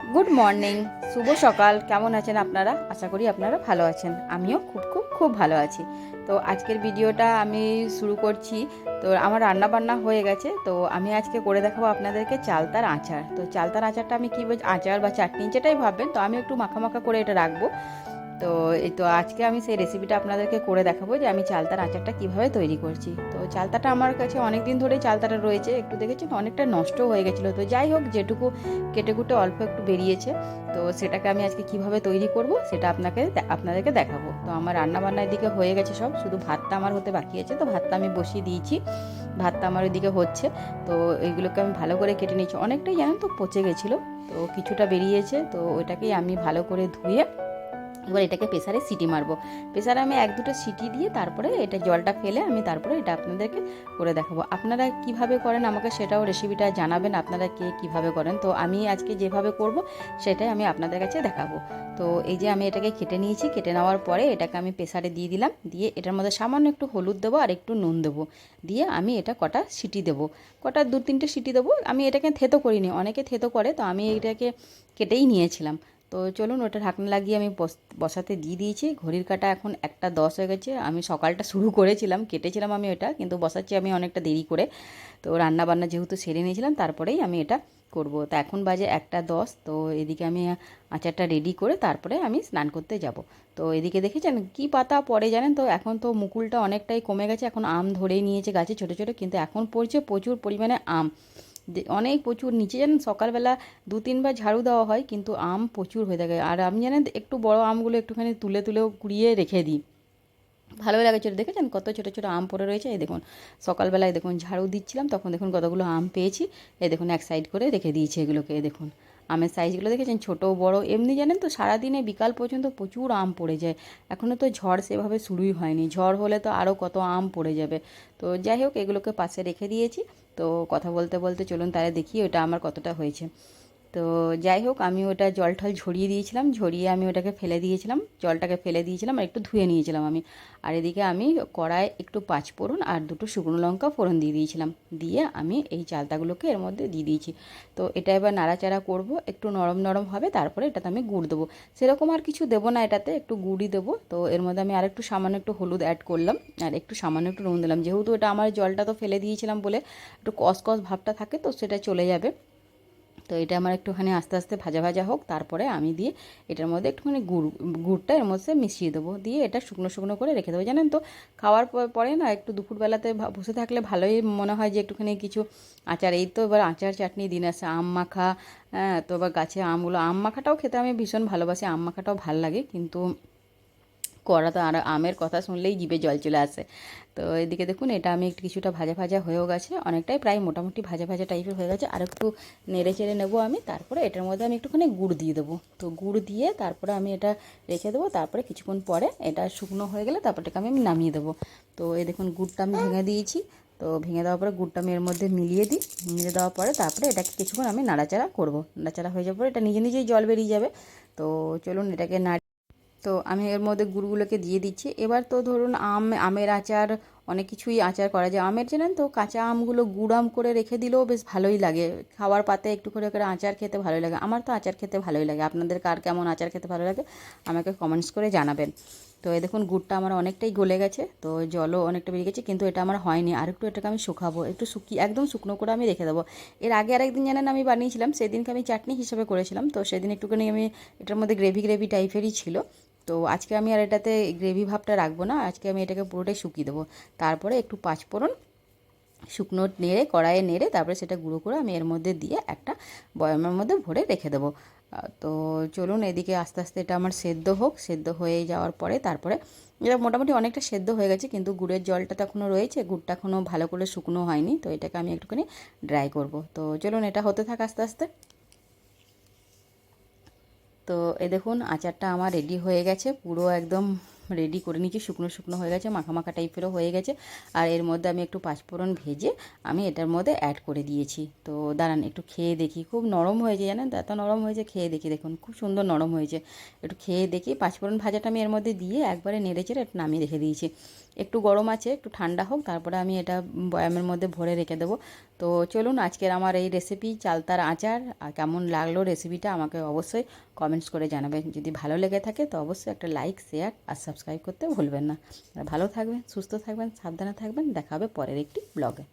Good morning শুভ সকাল। কেমন আছেন আপনারা? আশা করি আপনারা ভালো আছেন। আমিও খুব খুব খুব ভালো আছি। তো আজকের ভিডিওটা আমি শুরু করছি। তো আমার রান্না বান্না হয়ে গেছে। তো আমি আজকে করে দেখাবো আপনাদেরকে চালতার আচার। তো চালতার আচারটা আমি কী আচার বা চাটনি যেটাই ভাববেন, তো আমি একটু মাখা মাখা করে এটা রাখব। তো এই তো আজকে আমি সেই রেসিপিটা আপনাদেরকে করে দেখাবো যে আমি চালতার আচারটা কীভাবে তৈরি করছি। তো চালতাটা আমার কাছে অনেক দিন ধরেই চালতাটা রয়েছে। একটু দেখেছেন? অনেকটা নষ্ট হয়ে গেছিল। তো যাই হোক, যেটুকু কেটে কুটে অল্প একটু বেরিয়েছে, তো সেটাকে আমি আজকে কীভাবে তৈরি করব সেটা আপনাকে আপনাদেরকে দেখাবো। তো আমার রান্না বান্না এদিকে হয়ে গেছে সব। শুধু ভাতটা আমার হতে বাকি আছে। তো ভাতটা আমি বসিয়ে দিয়েছি। ভাতটা আমার ওইদিকে হচ্ছে। তো এইগুলোকে আমি ভালো করে কেটে নিয়েছি। অনেকটাই জানেন তো পচে গেছিল। তো কিছুটা বেরিয়েছে। তো ওইটাকেই আমি ভালো করে ধুয়ে এবার এটাকে প্রেসারে সিটি মারবো। প্রেসারে আমি এক দুটো সিটি দিয়ে তারপরে এটা জলটা ফেলে আমি তারপরে এটা আপনাদেরকে করে দেখাবো। আপনারা কীভাবে করেন আমাকে সেটাও রেসিপিটা জানাবেন, আপনারা কে কীভাবে করেন? তো আমি আজকে যেভাবে করব সেটাই আমি আপনাদের কাছে দেখাবো। তো এই যে আমি এটাকে কেটে নিয়েছি, কেটে নেওয়ার পরে এটাকে আমি প্রেসারে দিয়ে দিলাম। দিয়ে এটার মধ্যে সামান্য একটু হলুদ দেবো আর একটু নুন দেবো। দিয়ে আমি এটা কটা সিটি দেবো। কটা দু তিনটে সিটি দেবো। আমি এটাকে থেতো করিনি, অনেকে থেতো করে, তো আমি এটাকে কেটেই নিয়েছিলাম। তো চলুন ওটা ঢাকনা লাগিয়ে আমি বসাতে দিয়ে দিয়েছি। ঘড়ির কাটা এখন একটা দশ হয়ে গেছে। আমি সকালটা শুরু করেছিলাম, কেটেছিলাম আমি ওটা কিন্তু বসাচ্ছি আমি অনেকটা দেরি করে। তো রান্না বান্না যেহেতু সেরে নিয়েছিলাম, তারপরেই আমি এটা করব। তো এখন বাজে একটা দশ, তো এদিকে আমি আচারটা রেডি করে তারপরে আমি স্নান করতে যাব। তো এদিকে দেখেছেন কি পাতা পড়ে জানেন তো, এখন তো মুকুলটা অনেকটাই কমে গেছে। এখন আম ধরেই নিয়েছে গাছে ছোটো ছোটো, কিন্তু এখন পড়ছে প্রচুর পরিমাণে আম। অনেক প্রচুর নিচে জানেন সকালবেলা দু তিনবার ঝাড়ু দেওয়া হয়, কিন্তু আম প্রচুর হয়ে থাকে। আর আমি জানেন একটু বড় আমগুলো একটুখানি তুলে তুলেও কুড়িয়ে রেখে দিই। ভালোই লাগে ছোটো, দেখেছেন কত ছোটো ছোটো আম পড়ে রয়েছে? এই দেখুন, সকালবেলায় দেখুন ঝাড়ু দিচ্ছিলাম, তখন দেখুন কতগুলো আম পেয়েছি। এই দেখুন এক সাইড করে রেখে দিয়েছি এগুলোকে, এই দেখুন। আমের সাইজগুলো দেখেছেন ছোট, বড়, এমনি জানেন তো সারাদিনে বিকাল পর্যন্ত প্রচুর আম পড়ে যায়। এখনও তো ঝড় সেভাবে শুরুই হয়নি, ঝড় হলে তো আরও কত আম পড়ে যাবে। তো যাই হোক, এগুলোকে পাশে রেখে দিয়েছি। তো কথা বলতে বলতে চলুন তাহলে দেখি ওটা আমার কতটা হয়েছে। তো যাই হোক, আমি ওটা জল ঠল ঝরিয়ে দিয়েছিলাম, ঝরিয়ে আমি ওটাকে ফেলে দিয়েছিলাম, জলটাকে ফেলে দিয়েছিলাম আর একটু ধুয়ে নিয়েছিলাম আমি। আর এদিকে আমি কড়ায় একটু পাঁচ ফোড়ন আর দুটো শুকনো লঙ্কা ফোড়ন দিয়ে দিয়েছিলাম। দিয়ে আমি এই চালতাগুলোকে এর মধ্যে দিয়ে দিয়েছি। তো এটা এবার নাড়াচাড়া করব, একটু নরম নরম হবে, তারপরে এটাতে আমি গুড় দেবো। সেরকম আর কিছু দেবো না এটাতে, একটু গুড়ই দেবো। তো এর মধ্যে আমি আর একটু সামান্য একটু হলুদ অ্যাড করলাম আর একটু সামান্য একটু নুন দিলাম। যেহেতু এটা আমার জলটা তো ফেলে দিয়েছিলাম বলে একটু কসকস ভাবটা থাকে তো সেটা চলে যাবে। তো এটা আমার একটুখানি আস্তে আস্তে ভাজা ভাজা হোক, তারপরে আমি দিয়ে এটার মধ্যে একটুখানি গুড়, গুড়টা এর মধ্যে মিশিয়ে দেবো। দিয়ে এটা শুকনো শুকনো করে রেখে দেবো, জানেন তো? খাওয়ার পরে না একটু দুপুরবেলাতে বসে থাকলে ভালোই মনে হয় যে একটুখানি কিছু আচার। এই তো এবার আচার, চাটনি, দিন আসে আম মাখা হ্যাঁ তো এবার গাছে আমগুলো, আম মাখাটাও খেতে আমি ভীষণ ভালোবাসি, আম মাখাটাও ভালো লাগে, কিন্তু করা তো আর আমের কথা শুনলেই জিভে জল চলে আসে। তো এদিকে দেখুন, এটা আমি একটু কিছুটা ভাজা ভাজা হয়েও গেছে, অনেকটাই প্রায় মোটামুটি ভাজা ভাজা টাইপের হয়ে গেছে। আর একটু নেড়ে চেড়ে নেব আমি, তারপরে এটার মধ্যে আমি একটুখানি গুড় দিয়ে দেবো। তো গুড় দিয়ে তারপরে আমি এটা রেখে দেবো, তারপরে কিছুক্ষণ পরে এটা শুকনো হয়ে গেলে তারপরটাকে আমি নামিয়ে দেবো। তো এই দেখুন, গুড়টা আমি ভেঙে দিয়েছি। তো ভেঙে দেওয়ার পরে গুড়টা আমি এর মধ্যে মিলিয়ে দিই। মিলিয়ে দেওয়ার পরে তারপরে এটাকে কিছুক্ষণ আমি নাড়াচাড়া করব। নাড়াচাড়া হয়ে যাওয়ার পরে এটা নিজে নিজেই জল বেরিয়ে যাবে। তো চলুন, এটাকে নাড়ি তো আমি এর মধ্যে গুড়গুলোকে দিয়ে দিচ্ছি। এবার তো ধরুন আম, আমের আচার, অনেক কিছুই আচার করা যায়। আমের জানেন তো, কাঁচা আমগুলো গুড় আম করে রেখে দিলেও বেশ ভালোই লাগে। খাওয়ার পাতে একটু করে করে আচার খেতে ভালোই লাগে। আমার তো আচার খেতে ভালোই লাগে। আপনাদের কার কেমন আচার খেতে ভালো লাগে, আমাকে কমেন্টস করে জানাবেন। তো এই দেখুন, গুড়টা আমার অনেকটাই গলে গেছে। তো জলও অনেকটা বেরিয়ে গেছে, কিন্তু এটা আমার হয়নি। আর একটু এটাকে আমি শুকাবো। একটু শুকিয়ে একদম শুকনো করে আমি রেখে দেবো। এর আগে আরেকদিন জানেন আমি বানিয়েছিলাম, সেদিনকে আমি চাটনি হিসেবে করেছিলাম। তো সেদিন একটুখানি আমি এটার মধ্যে গ্রেভি গ্রেভি টাইপেরই ছিল। তো আজকে আমি আর এটাতে গ্রেভি ভাবটা রাখব না, আজকে আমি এটাকে পুরোটাই শুকিয়ে দেবো। তারপরে একটু পাঁচফোড়ন শুকনো নেড়ে, কড়াইয়ে নেড়ে তারপরে সেটা গুঁড়ো করে আমি এর মধ্যে দিয়ে একটা বয়ামের মধ্যে ভরে রেখে দেবো। তো চলুন এদিকে আস্তে আস্তে এটা আমার সেদ্ধ হোক, সেদ্ধ হয়ে যাওয়ার পরে তারপরে এটা মোটামুটি অনেকটা সেদ্ধ হয়ে গেছে, কিন্তু গুড়ের জলটা তো এখনও রয়েছে, গুড়টা এখনও ভালো করে শুকনো হয়নি, তো এটাকে আমি একটুখানি ড্রাই করব। তো চলুন এটা হতে থাক আস্তে আস্তে। তো এ দেখুন, আচারটা আমার রেডি হয়ে গেছে, পুরো একদম রেডি করে নিয়েছি, শুকনো শুকনো হয়ে গেছে মাখা মাখা টাইপেরও হয়ে গেছে। আর এর মধ্যে আমি একটু পাঁচফোড়ন ভেজে আমি এটার মধ্যে অ্যাড করে দিয়েছি। তো দাঁড়ান, একটু খেয়ে দেখি, খুব নরম হয়েছে জানেন এত নরম হয়েছে, খেয়ে দেখি, দেখুন, খুব সুন্দর নরম হয়েছে। একটু খেয়ে দেখি, পাঁচফোড়ন ভাজাটা আমি এর মধ্যে দিয়ে একবারে নেড়ে চেড়ে একটু নামিয়ে রেখে দিয়েছি। একটু গরম আছে, একটু ঠান্ডা হোক, তারপরে আমি এটা বয়ামের মধ্যে ভরে রেখে দেবো। তো চলুন, আজকের আমার এই রেসিপি চালতার আচার, আর কেমন লাগল রেসিপিটা আমাকে অবশ্যই কমেন্টস করে জানাবেন। যদি ভালো লেগে থাকে তো অবশ্যই একটা লাইক শেয়ার আর সাবস্ক্রাইব করতে ভুলবেন না। ভালো থাকবেন, সুস্থ থাকবেন, সাবধানে থাকবেন। দেখা হবে পরের একটি ব্লগে